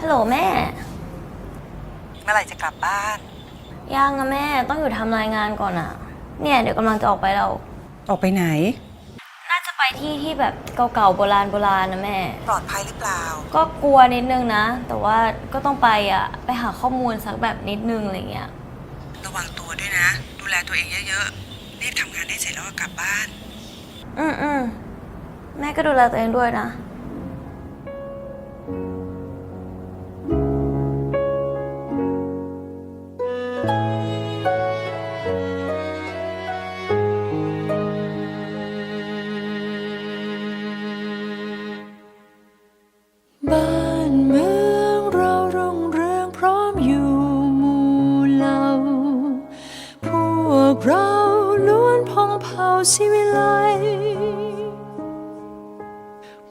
ฮัลโหลแม่ เมื่อไหร่จะกลับบ้าน ยังอะแม่ต้องอยู่ทำรายงานก่อนอะเนี่ยเดี๋ยวกำลังจะออกไปแล้ว ออกไปไหน น่าจะไปที่ที่แบบเก่าๆโบราณโบราณนะแม่ ปลอดภัยหรือเปล่า ก็กลัวนิดนึงนะ แต่ว่าก็ต้องไปอะไปหาข้อมูลสักแบบนิดนึงอะไรเงี้ย ระวังตัวด้วยนะ ดูแลตัวเองเยอะๆ รีบทำงานให้เสร็จแล้วก็กลับบ้าน อืมอืม แม่ก็ดูแลตัวเองด้วยนะ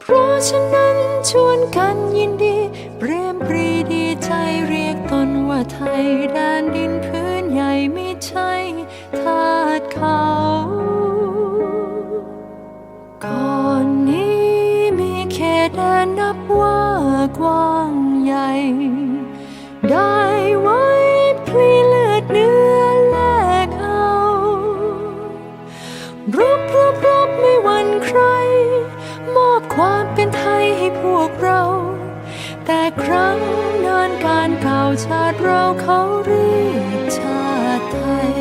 เพราะฉะนั้นชวนกันยินดี เปรมปรีดีใจเรียกตนว่าไทยแดนดินพื้นใหญ่ไม่ใช่ทาสเขาก่อนนี้มีเขตแดนนับว่ากว้างใหญ่ ได้ไว้พลีเลือดเนื้อแลกเอารบรบรบไม่หวั่นใคร ไทยให้พวกเรา แต่ครั้งนานการเก่าชาติเราเขาเรียกชาติไทย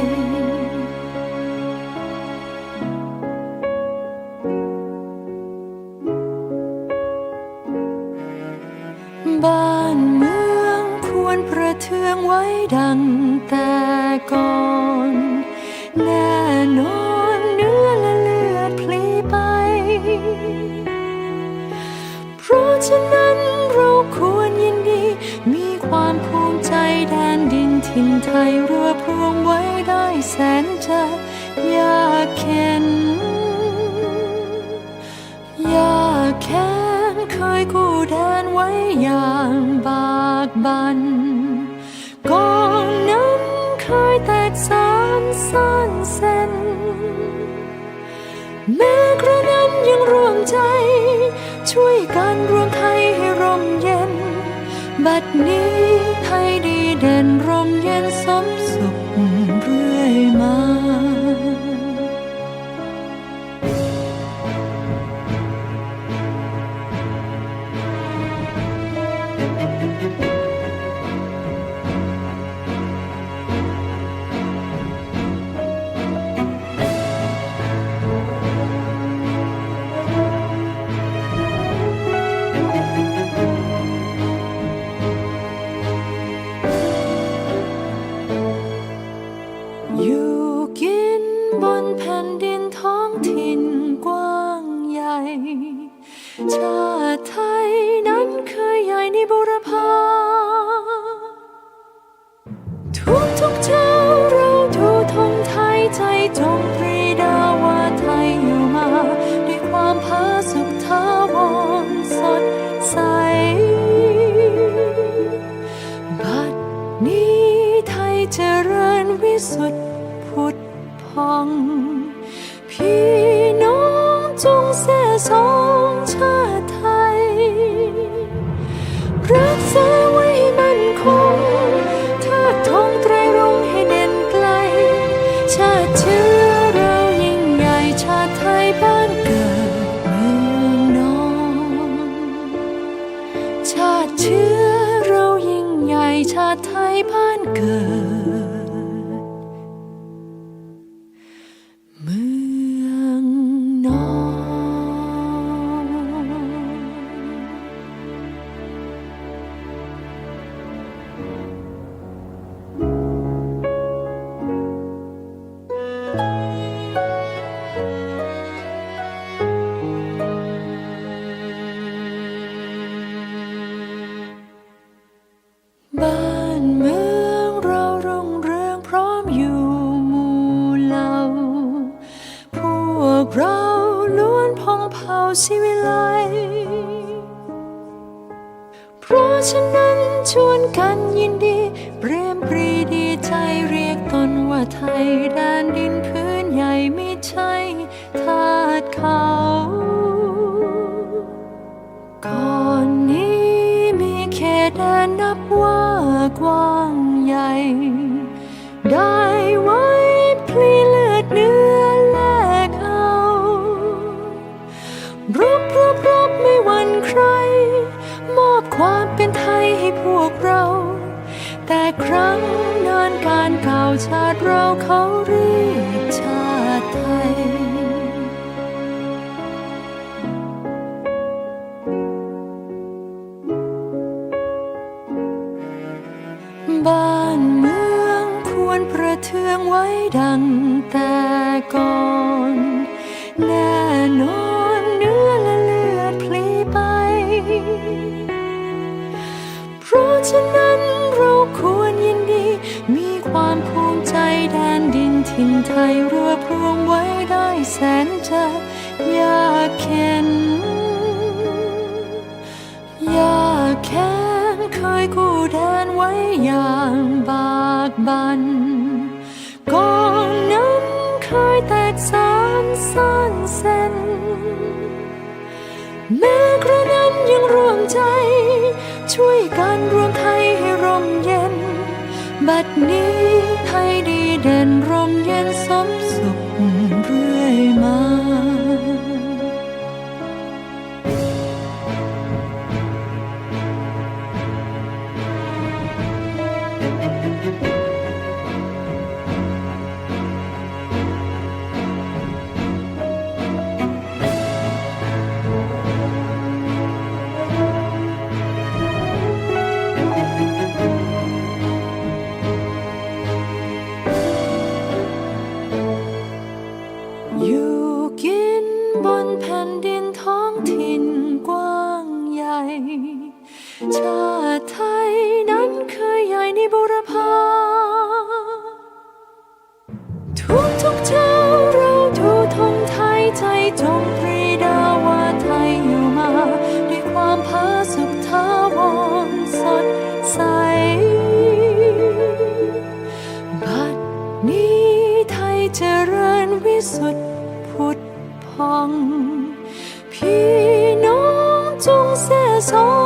บ้านเมืองควรประเทืองไว้ดังแต่ก่อนแน่นอ ฉะนั้นเราควรยินดี มีความภูมิใจแดนดินถิ่นไทยรวบรวมไว้ได้แสนจะยากเข็นยากแค้นเคยกู้แดนไว้อย่างบากบันกอนนั้นเคยแตกสานซ่านเส้นแม้กระนั้นยังร่วมใจ ช่วยกันรวมไทยให้ร่มเย็น บัดนี้ไทยดีเด่นร่มเย็นสม จงตรีดาว่าไทยอยู่มา ด้วยความผาสุกทาวรสดใส บัดนี้ไทยเจริญวิสุทธิผุดพอง พี่น้องจงแส่สอง บ้านเกิด ศิวิไลเพราะฉะนั้นชวนกันยินดี เปรมปรีดีใจเรียกตนว่าไทยแดนดินพื้นใหญ่ไม่ใช่ทาสเขาก่อนนี้มีเขตแดนนับว่ากว้างใหญ่ได้ เป็นไทยให้พวกเรา แต่ครั้งนานการเก่าชาติเราเขาเรียกชาติไทย บ้านเมืองควรประเทืองไว้ดังแต่ก่อนแน่นอน ฉะนั้นเราควรยินดี มีความภูมิใจแดนดินถิ่นไทยรวบรวมไว้ได้แสนจะยากเข็นอยากแค้นเคยกู้แดนไว้อย่างบากบันก่อนนั้นเคยแตกสารสร้างเส้นแม้กระนั้นยังร่วมใจ ช่วยกันร บัดนี้ให้ดีเด่นร่มเย็นสม อยู่กินบนแผ่นดินท้องถิ่นกว้างใหญ่ ชาติไทยนั้นเคยใหญ่ในบุรพาทุกทุกเช้าเราดูธงไทยใจจงปรีด พองพี่น้